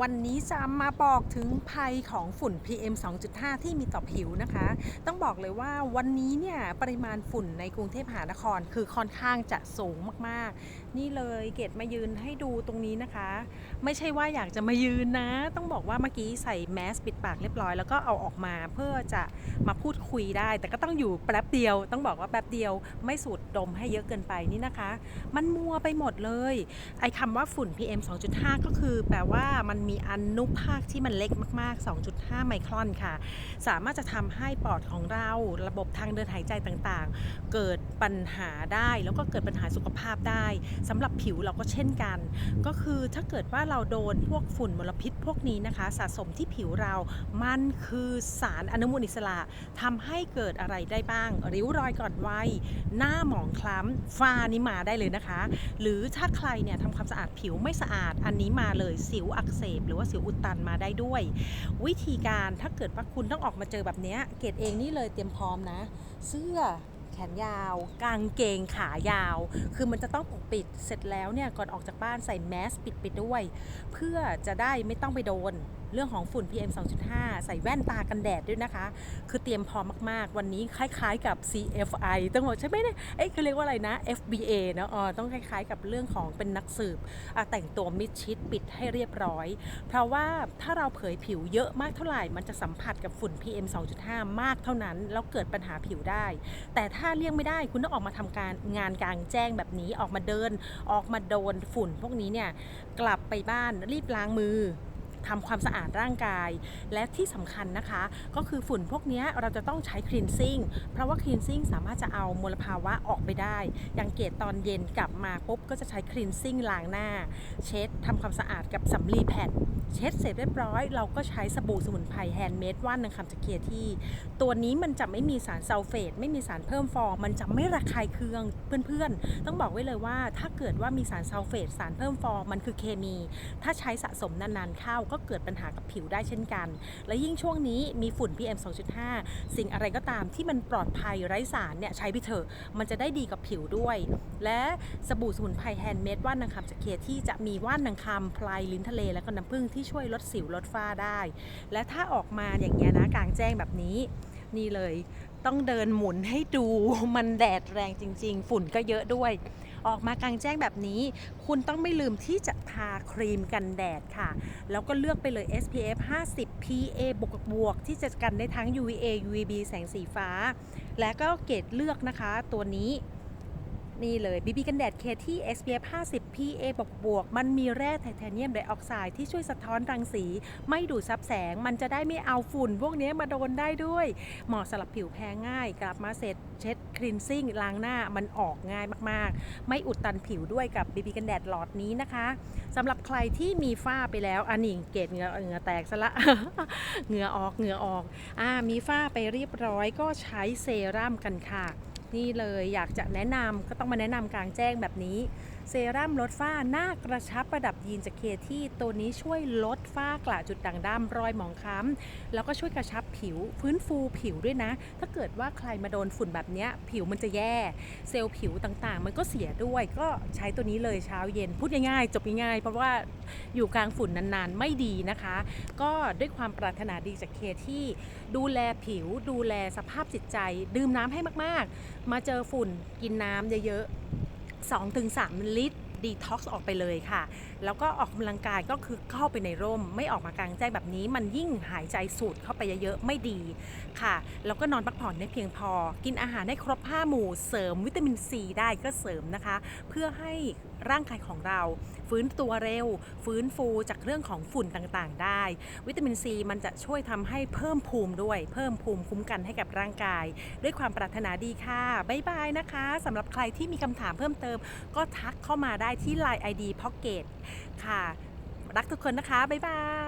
วันนี้จะมาบอกถึงภัยของฝุ่น PM 2.5 ที่มีต่อผิวนะคะ ต้องบอกเลยว่าวันนี้เนี่ยปริมาณฝุ่นในกรุงเทพมหานครคือค่อนข้างจะสูงมากๆ นี่เลยเกดมายืนให้ดูตรงนี้นะคะ ไม่ใช่ว่าอยากจะมายืนนะ ต้องบอกว่าเมื่อกี้ใส่แมสปิดปากเรียบร้อยแล้วก็เอาออกมาเพื่อจะมาพูดคุยได้ แต่ก็ต้องอยู่แป๊บเดียว ต้องบอกว่าแป๊บเดียวไม่สูดดมให้เยอะเกินไปนี่นะคะ มันมัวไปหมดเลยไอ้คำว่าฝุ่น PM 2.5 ก็คือแปลว่ามันมีอนุภาคที่มันเล็กมากๆ 2.5 ไมครอนค่ะ สามารถจะทำให้ปอดของเราระบบทางเดินหายใจต่างๆ เกิด ปัญหาได้แล้วก็เกิดปัญหาสุขภาพได้สำหรับผิวเราก็เช่นกัน ก็คือถ้าเกิดว่าเราโดนพวกฝุ่นมลพิษพวกนี้นะคะ สะสมที่ผิวเรา มันคือสารอนุมูลอิสระทำให้เกิดอะไรได้บ้าง ริ้วรอยก่อนวัยหน้าหมองคล้ำฝ้านี่มาได้เลยนะคะ หรือถ้าใครเนี่ยทำความสะอาดผิวไม่สะอาดอันนี้มาเลยสิวอักเสบ หรือว่าสิวอุดตันมาได้ด้วย วิธีการถ้าเกิดว่าคุณต้องออกมาเจอแบบเนี้ยเกดเองนี่เลยเตรียมพร้อมนะ เสื้อ แขนยาว กางเกงขายาว คือมันจะต้องปกปิดเสร็จแล้วเนี่ยก่อนออกจากบ้านใส่แมสปิดไปด้วย เพื่อจะได้ไม่ต้องไปโดน เรื่องของฝุ่น PM 2.5 ใส่แว่นตากันแดดด้วยนะคะ คือเตรียมพร้อมมากๆ วันนี้คล้ายๆกับ CFI ต้องบอกใช่ไหมเนี่ยเอ้ยเขาเรียกว่าอะไรนะ FBA เนะอ๋อต้องคล้ายๆ กับเรื่องของเป็นนักสืบแต่งตัวมิดชิดปิดให้เรียบร้อย เพราะว่าถ้าเราเผยผิวเยอะมากเท่าไหร่มันจะสัมผัสกับฝุ่น PM 2.5 มากเท่านั้น แล้วเกิดปัญหาผิวได้ แต่ถ้าเลี่ยงไม่ได้คุณต้องออกมาทำการงานกลางแจ้งแบบนี้ออกมาเดิน ออกมาโดนฝุ่นพวกนี้เนี่ยกลับไปบ้านรีบล้างมือ ทำความสะอาดร่างกาย และที่สำคัญนะคะ ก็คือฝุ่นพวกนี้เราจะต้องใช้คลีนซิ่งเพราะว่าคลีนซิ่งสามารถจะเอามลภาวะออกไปได้ อย่างเกตตอนเย็นกลับมาปุ๊บก็จะใช้คลีนซิ่งล้างหน้า เช็ดทำความสะอาดกับสำลีแผ่นเช็ดเสร็จเรียบร้อย เราก็ใช้สบู่สมุนไพรแฮนด์เมดว่านนางคำจากเคียที่ ตัวนี้มันจะไม่มีสารซัลเฟต ไม่มีสารเพิ่มฟอง มันจะไม่ระคายเคืองเพื่อนๆ ต้องบอกไว้เลยว่าถ้าเกิดว่ามีสารซัลเฟต สารเพิ่มฟองมันคือเคมี ถ้าใช้สะสมนานๆเข้าก็เกิดปัญหากับผิวได้เช่นกัน และยิ่งช่วงนี้มีฝุ่น PM 2.5 สิ่งอะไรก็ตามที่มันปลอดภัยไร้สารเนี่ยใช้ไปเถอะมันจะได้ดีกับผิวด้วย และสบู่สมุนไพรแฮนด์เมดว่านนางคำจากเคียที่จะมีว่านนางคำพลายลิ้นทะเลและก็น้ำผึ้งที่ช่วยลดสิวลดฝ้าได้ และถ้าออกมาอย่างเงี้ยนะกลางแจ้งแบบนี้นี่เลยต้องเดินหมุนให้ดูมันแดดแรงจริง ๆ ฝุ่นก็เยอะด้วย ออกมากลางแจ้งแบบนี้ คุณต้องไม่ลืมที่จะทาครีมกันแดดค่ะ แล้วก็เลือกไปเลย SPF 50 PA บวกบวกที่จะกันได้ทั้ง UVA UVB แสงสีฟ้า และก็เกรดเลือกนะคะตัวนี้ นี่เลย BB กันแดดเคที่ SPF 50 PA บวกบวกมันมีแร่ไทเทเนียมไดออกไซด์ที่ช่วยสะท้อนรังสี ไม่ดูดซับแสง มันจะได้ไม่เอาฝุ่น พวกนี้มาโดนได้ด้วย เหมาะสำหรับผิวแพ้ง่าย กลับมาเสร็จเช็ดคลีนซิ่งล้างหน้ามันออกง่ายมากๆ ไม่อุดตันผิวด้วยกับ BB กันแดดหลอดนี้นะคะสำหรับใครที่มีฝ้าไปแล้วอันนี้เกตเหงื่อเหงื่อแตกซะละเหงื่อออกเหงื่อออกอ่ามีฝ้าไปเรียบร้อยก็ใช้เซรั่มกันค่ะ นี่เลยอยากจะแนะนำก็ต้องมาแนะนำกลางแจ้งแบบนี้ เซรั่มลดฝ้าหน้ากระชับประดับยีนจากเคที่ตัวนี้ช่วยลดฝ้ากระจุดด่างดำรอยหมองคล้ำแล้วก็ช่วยกระชับผิว ฟื้นฟูผิวด้วยนะ ถ้าเกิดว่าใครมาโดนฝุ่นแบบนี้ผิวมันจะแย่ เซลล์ผิวต่างๆ มันก็เสียด้วย ก็ใช้ตัวนี้เลยเช้าเย็นพูดง่ายๆ จบง่ายๆ เพราะว่าอยู่กลางฝุ่นนานๆ ไม่ดีนะคะ ก็ด้วยความปรารถนาดีจากเคที่ดูแลผิว ดูแลสภาพจิตใจ ดื่มน้ำให้มากๆ มาเจอฝุ่นกินน้ำเยอะๆ 2-3 ลิตรดีท็อกซ์ออกไปเลยค่ะ แล้วก็ออกกำลังกายก็คือเข้าไปในร่ม ไม่ออกมากลางแจ้งแบบนี้ มันยิ่งหายใจสูดเข้าไปเยอะๆ ไม่ดีค่ะ แล้วก็นอนพักผ่อนให้เพียงพอ กินอาหารให้ครบ 5 หมู่ เสริมวิตามินซีได้ก็เสริมนะคะ เพื่อให้ ร่างกายของเรา ฟื้นตัวเร็ว ฟื้นฟูจากเรื่องของฝุ่นต่างๆ ได้ วิตามินซีมันจะช่วยทำให้เพิ่มภูมิด้วย เพิ่มภูมิคุ้มกันให้กับร่างกาย ด้วยความปรารถนาดีค่ะบ๊ายบายนะคะ สำหรับใครที่มีคำถามเพิ่มเติม ก็ทักเข้ามาได้ที่ Line ID Pocket ค่ะ รักทุกคนนะคะบ๊ายบาย